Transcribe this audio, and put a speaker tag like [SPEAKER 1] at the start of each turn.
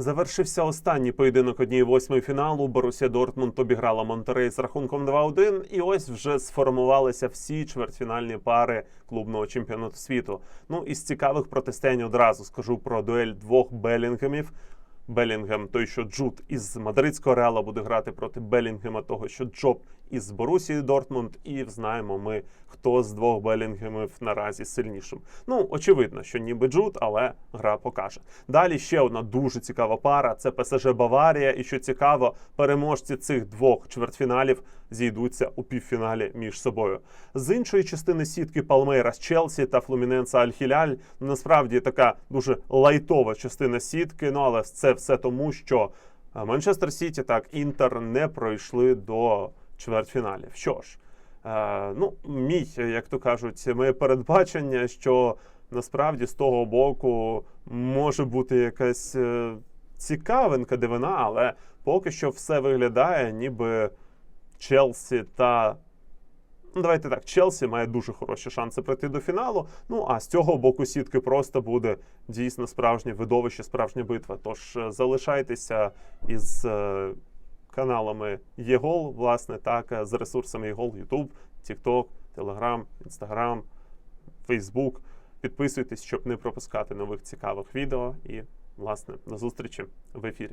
[SPEAKER 1] Завершився останній поєдинок однієї восьмої фіналу. Борусія Дортмунд обіграла Монтерей з рахунком 2-1. І ось вже сформувалися всі чвертьфінальні пари клубного чемпіонату світу. Ну із цікавих протистоянь одразу скажу про дуель двох Белінгемів. Белінгем, той, що Джуд із мадридського реала буде грати проти Белінгема, того, що Джоб із Борусії Дортмунд, і знаємо ми, хто з двох Белінгемів наразі сильнішим. Ну, очевидно, що ніби Джуд, але гра покаже. Далі ще одна дуже цікава пара: це ПСЖ Баварія. І що цікаво, переможці цих двох чвертьфіналів зійдуться у півфіналі між собою. З іншої частини сітки Палмейрас Челсі та Флуміненса Аль-Хіляль насправді така дуже лайтова частина сітки. Ну але це все тому, що Манчестер Сіті так Інтер не пройшли до чвертьфіналів. Що ж, е, ну мій, як то кажуть, моє передбачення, що насправді з того боку може бути якась е, цікавинка дивина, але поки що все виглядає, ніби Челсі та. Ну, давайте так, Челсі має дуже хороші шанси пройти до фіналу. Ну а з цього боку сітки просто буде дійсно справжнє видовище, справжня битва. Тож е, залишайтеся із е, каналами ЄГОЛ, власне, так, е, з ресурсами ЄГОЛ, Ютуб, Тікток, Телеграм, Інстаграм, Фейсбук. Підписуйтесь, щоб не пропускати нових цікавих відео. І, власне, до зустрічі в ефірі.